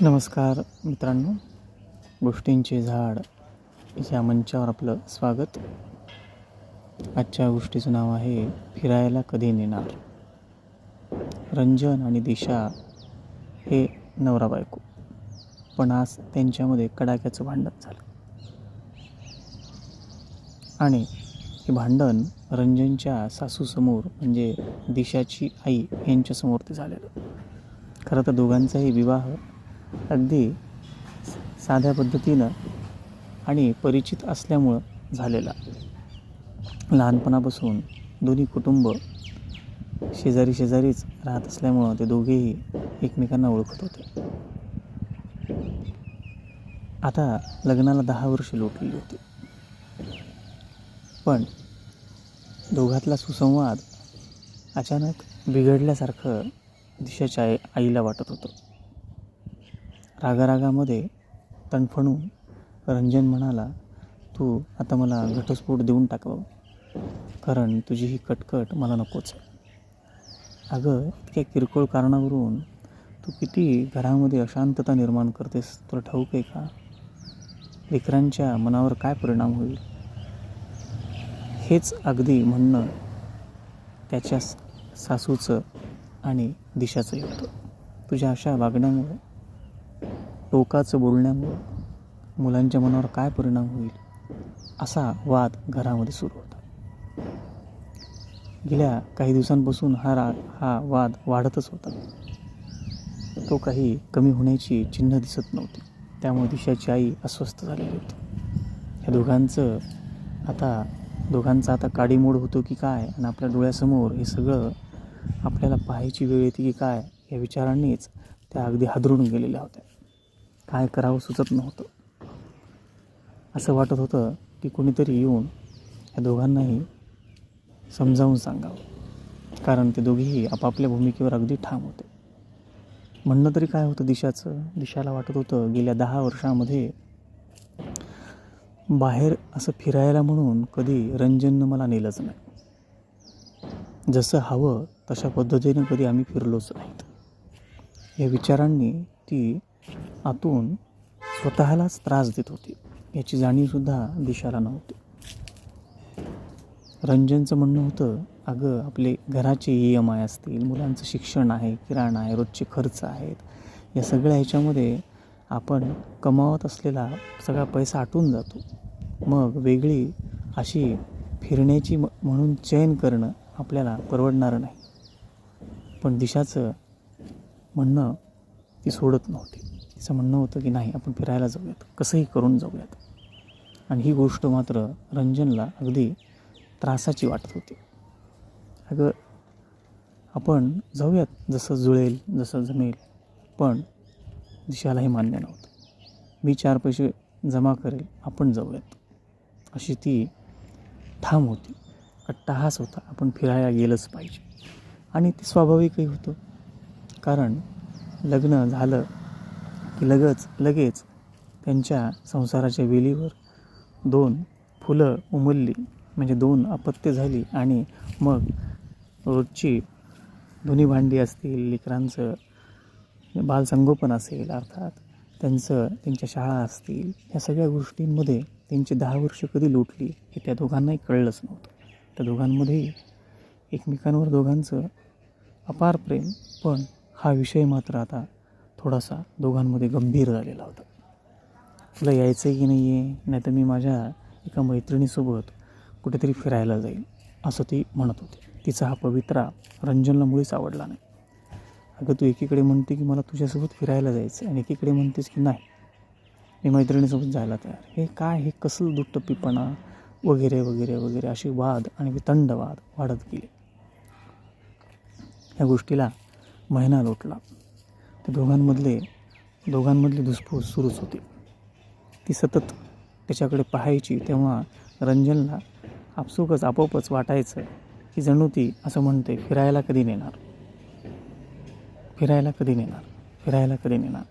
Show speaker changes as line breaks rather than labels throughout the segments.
नमस्कार मित्रांनो गोष्टींचे झाड या मंचावर आपलं स्वागत. आजच्या गोष्टीचं नाव आहे फिरायला कधी नेणार? रंजन आणि दिशा हे नवरा बायको. पण आज त्यांच्यामध्ये कडाक्याचं भांडण झालं. आणि हे भांडण रंजनच्या सासूसमोर म्हणजे दिशाची आई यांच्यासमोर ते झालेलं. खरं तर दोघांचाही विवाह अगदी साध्या पद्धतीनं आणि परिचित असल्यामुळं झालेला. लहानपणापासून दोन्ही कुटुंब शेजारी शेजारीच राहत असल्यामुळं ते दोघेही एकमेकांना ओळखत होते. आता लग्नाला दहा वर्ष लोटलेली होती. पण दोघातला सुसंवाद अचानक बिघडल्यासारखं दिशाच्या आई आईला वाटत होतं. रागारागामध्ये तणफणून रंजन म्हणाला तू आता मला घटस्फोट देऊन टाकावं कारण तुझी ही कटकट मला नकोच. अगं इतक्या किरकोळ कारणावरून तू किती घरामध्ये अशांतता निर्माण करतेस तुला ठाऊक आहे का? लेकरांच्या मनावर काय परिणाम होईल? हेच अगदी म्हणणं त्याच्या सासूचं आणि दिशाचं होतं. तुझ्या अशा वागण्यामुळे टोकाचं बोलण्यामुळं मुलांच्या मनावर काय परिणाम होईल असा वाद घरामध्ये सुरू होता. गेल्या काही दिवसांपासून हा रा हा वाद वाढतच होता. तो काही कमी होण्याची चिन्ह दिसत नव्हती. त्यामुळे दिशाची आई अस्वस्थ झालेली होती. ह्या दोघांचं आता दोघांचा आता काडीमोड होतो की काय आणि आपल्या डोळ्यासमोर हे सगळं आपल्याला पाहायची वेळ येते की काय या विचारांनीच त्या अगदी हादरून गेलेल्या होत्या. काय करावं सुचत नव्हतं. असं वाटत होतं की कोणीतरी येऊन या दोघांनाही समजावून सांगावं. कारण ते दोघेही आपापल्या भूमिकेवर अगदी ठाम होते. म्हणणं तरी काय होतं दिशाचं? दिशाला वाटत होतं गेल्या दहा वर्षामध्ये बाहेर असं फिरायला म्हणून कधी रंजननं मला नेलंच नाही. जसं हवं तशा पद्धतीनं कधी आम्ही फिरलोच नाहीत. या विचारांनी ती आतून स्वतःलाच त्रास देत होती. याची जाणीवसुद्धा दिशाला नव्हती. रंजनचं म्हणणं होतं अगं आपले घराचे ई एम आय असतील मुलांचं शिक्षण आहे किराणा आहे रोजचे खर्च आहेत या सगळ्या ह्याच्यामध्ये आपण कमावत असलेला सगळा पैसा आटून जातो. मग वेगळी अशी फिरण्याची म म्हणून चयन करणं आपल्याला परवडणारं नाही. पण दिशाचं म्हणणं ती सोडत नव्हती. तिचं म्हणणं होतं की नाही आपण फिरायला जाऊयात. कसंही करून जाऊयात. आणि ही गोष्ट मात्र रंजनला अगदी त्रासाची वाटत होती. अगं आपण जाऊयात जसं जुळेल जसं जमेल पण दिशालाही मान्य नव्हतं. मी चार पैसे जमा करेल आपण जाऊयात. अशी ती ठाम होती. अट्टाहास होता. आपण फिरायला गेलंच पाहिजे. आणि ते स्वाभाविकही होतं. कारण लग्न झालं की लगेच लगेच त्यांच्या संसाराच्या वेलीवर दोन फुलं उमलली म्हणजे दोन अपत्य झाली आणि मग रोजची धुनी भांडी असतील लेकरांचं बालसंगोपन असेल अर्थात त्यांचं त्यांच्या शाळा असतील ह्या सगळ्या गोष्टींमध्ये त्यांची दहा वर्ष कधी लुटली हे त्या दोघांनाही कळलंच नव्हतं. त्या दोघांमध्येही एकमेकांवर दोघांचं अपार प्रेम पण हा विषय मात्र आता थोडासा दोघांमध्ये गंभीर झालेला होता. तुला यायचं आहे की नाही आहे नाही तर मी माझ्या एका मैत्रिणीसोबत कुठेतरी फिरायला जाईल असं ती म्हणत होती. तिचा हा पवित्रा रंजनला मुळीच आवडला नाही. अगं तू एकीकडे म्हणते की मला तुझ्यासोबत फिरायला जायचं आणि एकीकडे म्हणतेस की नाही. मी मैत्रिणीसोबत जायला तयार हे काय हे कसलं दुट्टप्पीपणा वगैरे वगैरे वगैरे असे वाद आणि वितंड वाद वाढत गेले. ह्या गोष्टीला महिना लोटला. त्या दोघांमधले दोघांमधली धुसफूस सुरूच होती. ती सतत त्याच्याकडे पाहायची तेव्हा रंजनला आपसुकच आपोआपच वाटायचं की जणू ती असं म्हणते फिरायला कधी नेणार? फिरायला कधी नेणार? फिरायला कधी नेणार?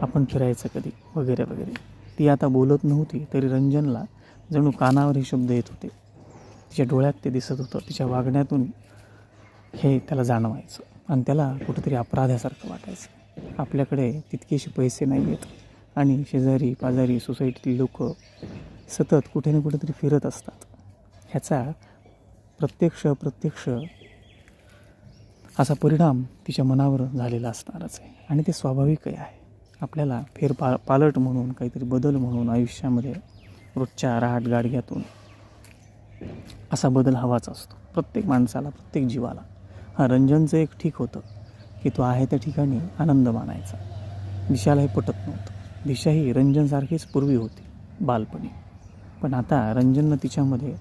आपण फिरायचं कधी? वगैरे वगैरे. ती आता बोलत नव्हती तरी रंजनला जणू कानावर हे शब्द येत होते. तिच्या डोळ्यात ते दिसत होतं तिच्या वागण्यातून हे त्याला जाणवायचं आणि त्याला कुठेतरी अपराध्यासारखं वाटायचं. आपल्याकडे तितकेसे पैसे नाही आहेत आणि शेजारी पाजारी सोसायटीतली लोक सतत कुठे ना कुठेतरी फिरत असतात. ह्याचा प्रत्यक्ष प्रत्यक्ष असा परिणाम तिच्या मनावर झालेला असणारच आहे. आणि ते स्वाभाविकही आहे. आपल्याला फेर पा पालट म्हणून काहीतरी बदल म्हणून आयुष्यामध्ये रोजच्या राहाट गाडग्यातून असा बदल हवाच असतो. प्रत्येक माणसाला प्रत्येक जीवाला. हा रंजनचं एक ठीक होतं. की तो आहे त्या ठिकाणी आनंद मानायचा. दिशाला हे पटत नव्हतं. दिशा ही रंजनसारखीच पूर्वी होती बालपणी. पण आता रंजननं तिच्यामध्ये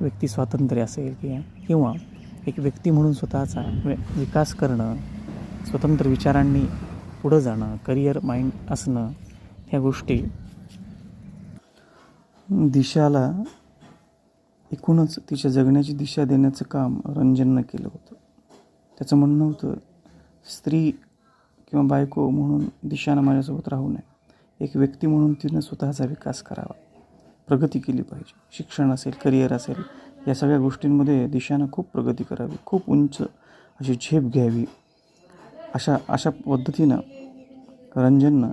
व्यक्ती स्वातंत्र्य असेल किंवा किंवा एक व्यक्ती म्हणून स्वतःचा विकास करणं स्वतंत्र विचारांनी पुढं जाणं करिअर माइंड असणं ह्या गोष्टी दिशाला एकूणच तिच्या जगण्याची दिशा देण्याचं काम रंजननं केलं होतं. त्याचं म्हणणं होतं स्त्री किंवा बायको म्हणून दिशानं माझ्यासोबत राहू नये. एक व्यक्ती म्हणून तिनं स्वतःचा विकास करावा. प्रगती केली पाहिजे. शिक्षण असेल करिअर असेल या सगळ्या गोष्टींमध्ये दिशानं खूप प्रगती करावी. खूप उंच अशी झेप घ्यावी. अशा अशा पद्धतीनं रंजननं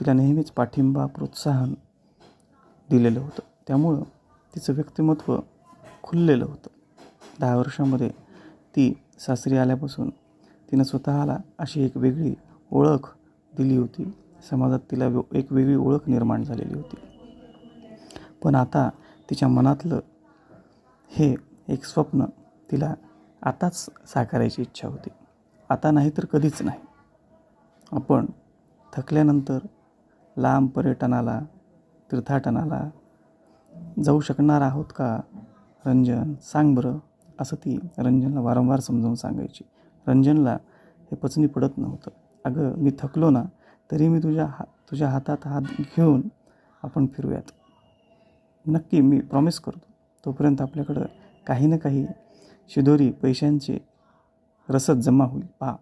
तिला नेहमीच पाठिंबा प्रोत्साहन दिलेलं होतं. त्यामुळं तिचं व्यक्तिमत्व खुललेलं होतं. दहा वर्षामध्ये ती सासरी आल्यापासून तिनं स्वतःला अशी एक वेगळी ओळख दिली होती. समाजात तिला वे- एक वेगळी ओळख निर्माण झालेली होती. पण आता तिच्या मनातलं हे एक स्वप्न तिला आताच साकारायची इच्छा होती. आता नाही तर कधीच नाही. आपण थकल्यानंतर लांब पर्यटनाला तीर्थाटनाला जाऊ शकणार आहोत का? रंजन सांग बरं असं ती रंजनला वारंवार समजावून सांगायची. रंजनला हे पचनी पडत नव्हतं. अगं मी थकलो ना तरी मी तुझ्या हा तुझ्या हातात हात घेऊन आपण फिरूयात. नक्की मी प्रॉमिस करतो. तोपर्यंत आपल्याकडं काही ना काही शिदोरी पैशांचे रसद जमा होईल. पहा.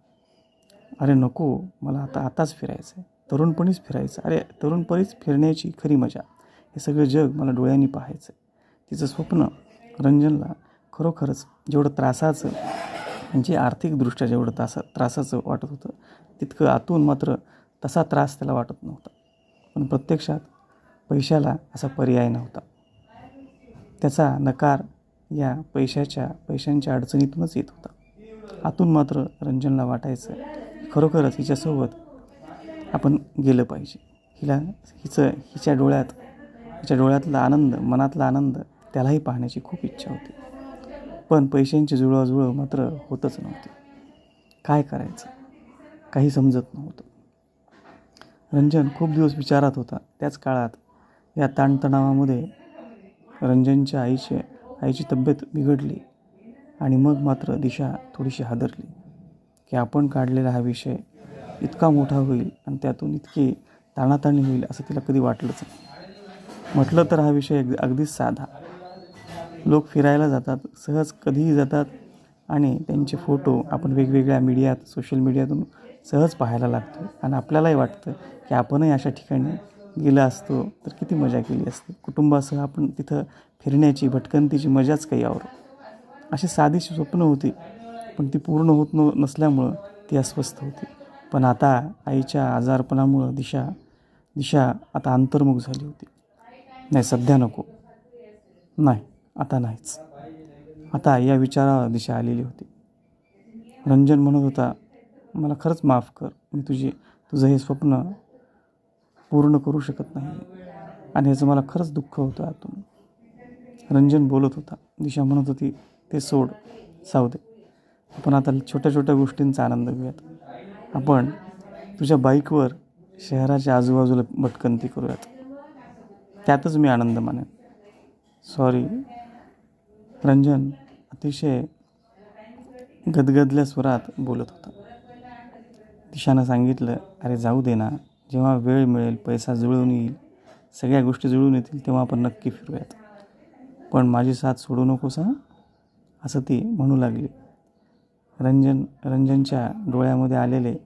अरे नको. मला आता आताच फिरायचं आहे तरुणपणीच फिरायचं. अरे तरुणपणीच फिरण्याची खरी मजा. हे सगळं जग मला डोळ्यांनी पाहायचं आहे तिचं स्वप्न रंजनला खरोखरच जेवढं त्रासाचं म्हणजे आर्थिकदृष्ट्या जेवढं तासा त्रासाचं वाटत होतं तितकं आतून मात्र तसा त्रास त्याला वाटत नव्हता. पण प्रत्यक्षात पैशाला असा पर्याय नव्हता. त्याचा नकार या पैशाच्या पैशांच्या अडचणीतूनच येत होता. आतून मात्र रंजनला वाटायचं खरोखरच हिच्यासोबत आपण गेलं पाहिजे. हिला हिचं हिच्या डोळ्यात हिच्या डोळ्यातला आनंद मनातला आनंद त्यालाही पाहण्याची खूप इच्छा होती. पण पैशांची जुळवाजुळव मात्र होतच नव्हती. काय करायचं? काही समजत नव्हतं. रंजन खूप दिवस विचारात होता. त्याच काळात या ताणतणावामध्ये रंजनच्या आईचे आईची तब्येत बिघडली आणि मग मात्र दिशा थोडीशी हादरली की आपण काढलेला हा विषय इतका मोठा होईल आणि त्यातून इतकी ताणाताणी होईल असं तिला कधी वाटलंच नाही. म्हटलं तर हा विषय अगदी अगदीच साधा. लोक फिरायला जातात सहज कधीही जातात आणि त्यांचे फोटो आपण वेगवेगळ्या मीडियात सोशल मीडियातून सहज पाहायला लागतो. आणि आपल्यालाही वाटतं की आपणही अशा ठिकाणी गेलं असतो तर किती मजा केली असती. कुटुंबासह आपण तिथं फिरण्याची भटकंतीची मजाच काही यावर अशी साधीशी स्वप्न होती पण ती पूर्ण होत न नसल्यामुळं ती अस्वस्थ होती. पण आता आईच्या आजारपणामुळं दिशा दिशा आता अंतर्मुख झाली होती. नाही सध्या नको. नाही. आता नाहीच. आता या विचारावर दिशा आलेली होती. रंजन म्हणत होता मला खरंच माफ कर. मी तुझी तुझं हे स्वप्न पूर्ण करू शकत नाही. आणि ह्याचं मला खरंच दुःख होतं आतून. रंजन बोलत होता. दिशा म्हणत होती ते सोड. जाऊ दे. आपण आता छोट्या छोट्या गोष्टींचा आनंद घेऊयात. आपण तुझ्या बाईकवर शहराच्या आजूबाजूला भटकंती करूयात. त्यातच मी आनंद मानेन. सॉरी रंजन अतिशय गदगदल्या स्वरात बोलत होता. दिशानं सांगितलं अरे जाऊ दे ना. जेव्हा वेळ मिळेल पैसा जुळून येईल सगळ्या गोष्टी जुळून येतील तेव्हा आपण नक्की फिरूयात. पण माझी साथ सोडू नकोस हां? असं ती म्हणू लागली. रंजन रंजनच्या डोळ्यामध्ये आलेले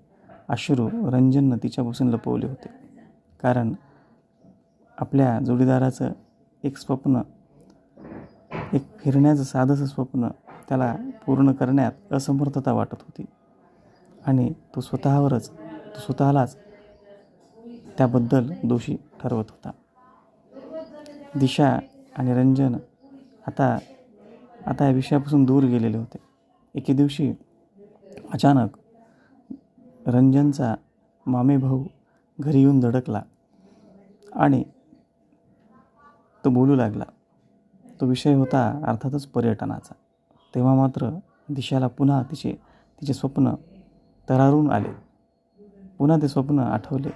अश्रू रंजननं तिच्यापासून लपवले होते. कारण आपल्या जोडीदाराचं एक स्वप्न एक फिरण्याचं साधंसं स्वप्न त्याला पूर्ण करण्यात असमर्थता वाटत होती. आणि तो स्वतःवरच तो स्वतःलाच त्याबद्दल दोषी ठरवत होता. दिशा आणि रंजन आता आता या विषयापासून दूर गेलेले होते. एके दिवशी अचानक रंजनचा मामे भाऊ घरी येऊन धडकला आणि तो बोलू लागला तो विषय होता अर्थातच पर्यटनाचा. तेव्हा मात्र दिशाला पुन्हा तिचे तिचे स्वप्न तरारून आले. पुन्हा ते स्वप्न आठवले.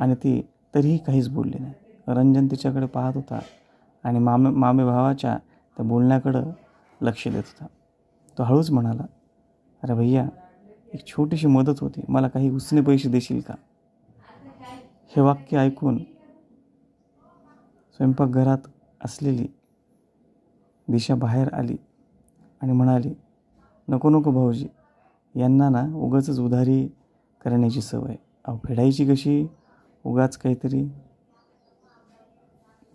आणि ती तरीही काहीच बोलली नाही. रंजन तिच्याकडे पाहत होता आणि मामे मामे भावाच्या त्या बोलण्याकडं लक्ष देत होता. तो हळूच म्हणाला अरे भैया एक छोटीशी मदत होती. मला काही उसने पैसे देशील का? हे वाक्य ऐकून स्वयंपाकघरात असलेली दिशा बाहेर आली आणि म्हणाली नको नको भाऊजी यांना ना उगाच उधारी करण्याची सवय अहो फेडायची कशी? उगाच काहीतरी.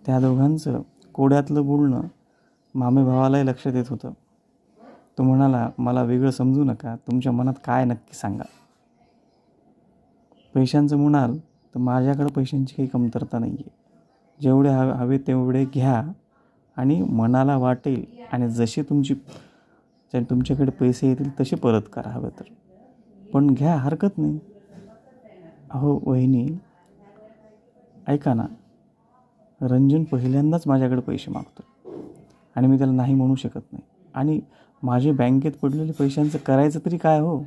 त्या दोघांचं कोड्यातलं बोलणं मामे भावालाही लक्ष देत होतं. तो म्हणाला मला वेगळं समजू नका तुमच्या मनात काय नक्की सांगा. पैशांचं म्हणाल तर माझ्याकडं पैशांची काही कमतरता नाही आहे जेवढे हवे हवे तेवढे घ्या आणि मनाला वाटेल आणि जसे तुमची तुमच्याकडे पैसे येतील तसे परत करा हवे तर. पण घ्या हरकत नाही. अहो वहिनी ऐका ना. रंजन पहिल्यांदाच माझ्याकडे पैसे मागतो आणि मी त्याला नाही म्हणू शकत नाही. आणि माझे बँकेत पडलेले पैशांचं करायचं तरी काय हो?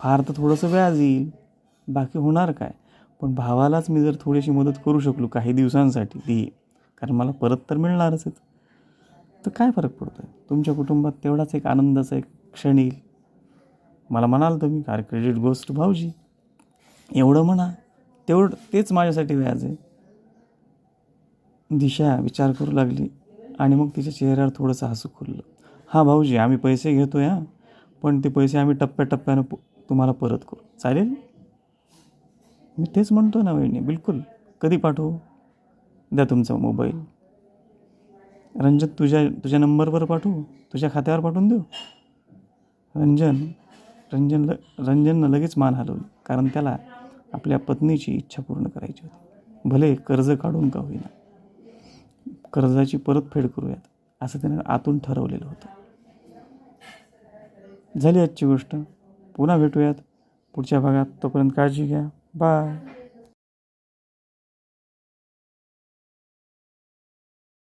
फार तर थोडंसं व्याज येईल. बाकी होणार काय? पण भावालाच मी जर थोडीशी मदत करू शकलो काही दिवसांसाठी ती कारण मला परत तर मिळणारच आहेत. तर काय फरक पडतो आहे तुमच्या कुटुंबात तेवढाच एक आनंदाचा एक क्षण येईल. मला म्हणाल तुम्ही कार क्रेडिट गोष्ट भाऊजी. एवढं म्हणा तेवढं तेच माझ्यासाठी व्याज आहे. दिशा विचार करू लागली आणि मग तिच्या चेहऱ्यावर थोडंसं हसू खुललं. हां भाऊजी आम्ही पैसे घेतो या पण ते पैसे आम्ही टप्प्याटप्प्यानं तुम्हाला परत करू. चालेल. मी तेच म्हणतो ना वहिनी. बिलकुल. कधी पाठवू? द्या तुमचा मोबाईल. रंजन तुझ्या तुझ्या नंबरवर पाठवू? तुझ्या खात्यावर पाठवून देऊ? रंजन रंजन ल रंजननं लगेच मान हलवली कारण त्याला आपल्या पत्नीची इच्छा पूर्ण करायची होती. भले कर्ज काढून का होईना कर्जाची परतफेड करूयात असं त्यानं आतून ठरवलेलं होतं. झाली आजची गोष्ट. पुन्हा भेटूयात. पुढच्या भागात तोपर्यंत काळजी घ्या. बाय.